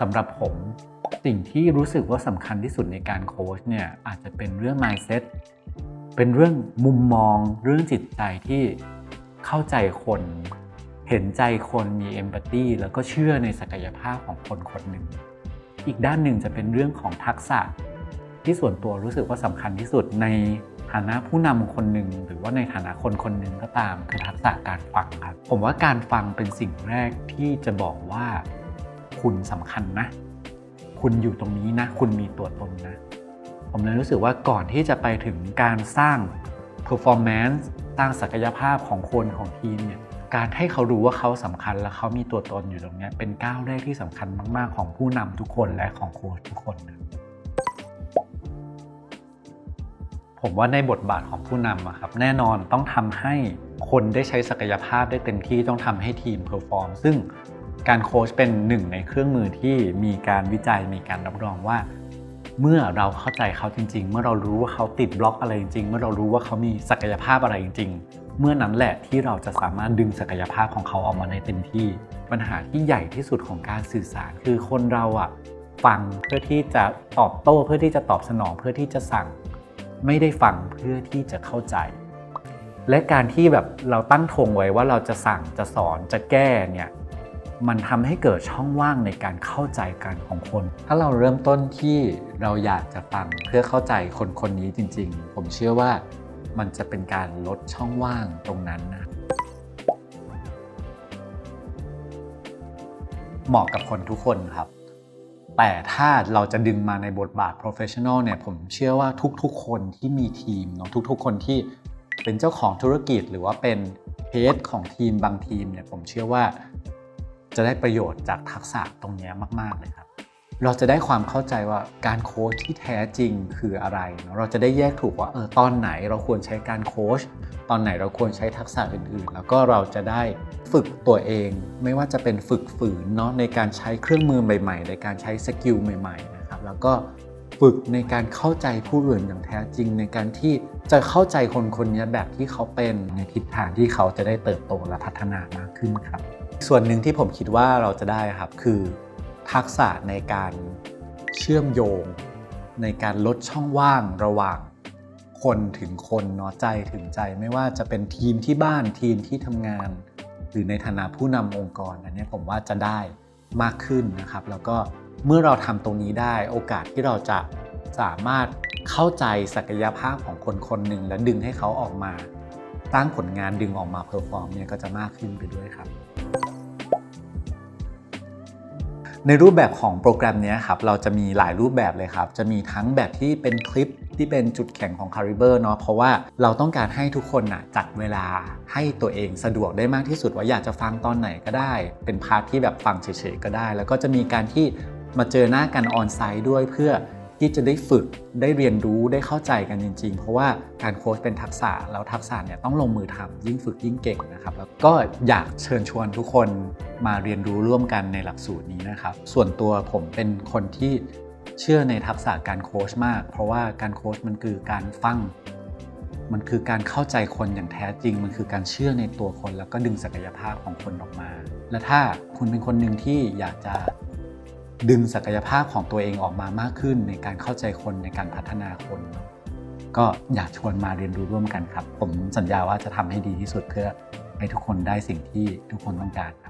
สำหรับผมสิ่งที่รู้สึกว่าสำคัญที่สุดในการโค้ชเนี่ยอาจจะเป็นเรื่อง mindset เป็นเรื่องมุมมองเรื่องจิตใจที่เข้าใจคนเห็นใจคนมีเอมพัตตีแล้วก็เชื่อในศักยภาพของคนคนหนึ่ง อีกด้านหนึ่งจะเป็นเรื่องของทักษะ ที่ส่วนตัวรู้สึกว่าสำคัญที่สุดในฐานะผู้นำคนหนึ่งหรือว่าในฐานะคนคนหนึ่งก็ตามคือทักษะการฟังครับ ผมว่าการฟังเป็นสิ่งแรกที่จะบอกว่า คุณสำคัญนะ คุณอยู่ตรงนี้นะ คุณมีตัวตนนะ ผมเลยรู้สึกว่าก่อนที่จะไปถึงการสร้าง performance สร้างศักยภาพของคนของทีมเนี่ยการให้เขารู้ว่าเขาสำคัญและเขามีตัวตนอยู่ตรงนี้เป็นก้าวแรกที่สำคัญมาก ๆ ของผู้นำทุกคนและของโค้ชทุกคนนะผมว่าในบทบาทของผู้นำอะครับแน่นอนต้องทำให้คนได้ใช้ศักยภาพได้เต็มที่ต้องทำให้ทีมเพอร์ฟอร์มซึ่ง การโค้ชเป็นหนึ่งในเครื่องมือที่มีการวิจัยมีการรับรองว่า เมื่อเราเข้าใจเขาจริง ๆ เมื่อเรารู้ว่าเขาติดบล็อกอะไรจริง ๆ เมื่อเรารู้ว่าเขามีศักยภาพอะไรจริง ๆ เมื่อนั้นแหละที่เราจะสามารถดึงศักยภาพของเขาออกมาในเต็มที่ ปัญหาที่ใหญ่ที่สุดของการสื่อสาร คือคนเราอะฟังเพื่อที่จะตอบโต้เพื่อที่จะตอบสนองเพื่อที่จะสั่ง ไม่ได้ฟังเพื่อที่จะเข้าใจ และการที่แบบเราตั้งธงไว้ว่าเราจะสั่งจะสอนจะแก้เนี่ย มันทำให้เกิดช่องว่างในการเข้าใจกันของคน ถ้าเราเริ่มต้นที่เราอยากจะฟังเพื่อเข้าใจคนคนนี้จริง ๆ ผมเชื่อว่ามันจะเป็นการลดช่องว่างตรงนั้นนะเหมาะกับคนทุกคนครับ แต่ถ้าเราจะดึงมาในบทบาท professional เนี่ยผมเชื่อว่าทุกๆ คนที่มีทีมเนาะทุกๆ คนที่เป็นเจ้าของธุรกิจหรือว่าเป็นเฮดของทีมบางทีมเนี่ยผมเชื่อว่า จะได้ประโยชน์จากทักษะตรงนี้มาก ๆ เลยครับ เราจะได้ความเข้าใจว่าการโค้ชที่แท้จริงคืออะไรเนอะเราจะได้แยกถูกว่าเออตอนไหนเราควรใช้การโค้ชตอนไหนเราควรใช้ทักษะอื่นๆ แล้วก็เราจะได้ฝึกตัวเอง ไม่ว่าจะเป็นฝึกฝืนเนาะในการใช้เครื่องมือใหม่ๆ ในการใช้สกิลใหม่ๆนะครับแล้วก็ฝึกในการเข้าใจผู้อื่นอย่างแท้จริง ในการที่จะเข้าใจคนคนนี้แบบที่เขาเป็นในทิศทางที่เขาจะได้เติบโตและพัฒนามากขึ้นครับ ส่วนหนึ่งที่ผมคิดว่าเราจะได้ครับคือทักษะในการเชื่อมโยง ในการลดช่องว่างระหว่างคนถึงคนเนาะใจถึงใจไม่ว่าจะเป็นทีมที่บ้านทีมที่ทำงาน หรือในฐานะผู้นำองค์กรอันนี้ผมว่าจะได้มากขึ้นนะครับ แล้วก็เมื่อเราทำตรงนี้ได้โอกาสที่เราจะสามารถเข้าใจศักยภาพของคนคนหนึ่งและดึงให้เขาออกมาสร้างผลงานดึงออกมาเพอร์ฟอร์มเนี่ยก็จะมากขึ้นไปด้วยครับ ในรูปแบบของโปรแกรมนี้ครับเราจะมีหลายรูปแบบเลยครับ จะมีทั้งแบบที่เป็นคลิปที่เป็นจุดแข็งของ c a r i b e r เนาะเพราะว่าเราต้องการให้ทุกคนนะจัดเวลาให้ตัวเองสะดวกได้มากที่สุดว่าอยากจะฟังตอนไหนก็ได้ เป็นพาร์ทที่แบบฟังเฉยๆก็ได้ แล้วก็จะมีการที่มาเจอหน้ากันออนไซต์ด้วยเพื่อที่จะได้ฝึกได้เรียนรู้ได้เข้าใจกันจริง ๆ เพราะว่าการโค้ชเป็นทักษะแล้วทักษะเนี่ยต้องลงมือทำยิ่งฝึกยิ่งเก่งนะครับแล้วก็อยากเชิญชวนทุกคน มาเรียนรู้ร่วมกันในหลักสูตรนี้นะครับ ส่วนตัวผมเป็นคนที่เชื่อในทักษะการโค้ชมาก เพราะว่าการโค้ชมันคือการฟัง มันคือการเข้าใจคนอย่างแท้จริง มันคือการเชื่อในตัวคนแล้วก็ดึงศักยภาพของคนออกมา และถ้าคุณเป็นคนหนึ่งที่อยากจะดึงศักยภาพของตัวเองออกมามากขึ้น ในการเข้าใจคนในการพัฒนาคน ก็อยากชวนมาเรียนรู้ร่วมกันครับ ผมสัญญาว่าจะทำให้ดีที่สุดเพื่อให้ทุกคนได้สิ่งที่ทุกคนต้องการครับ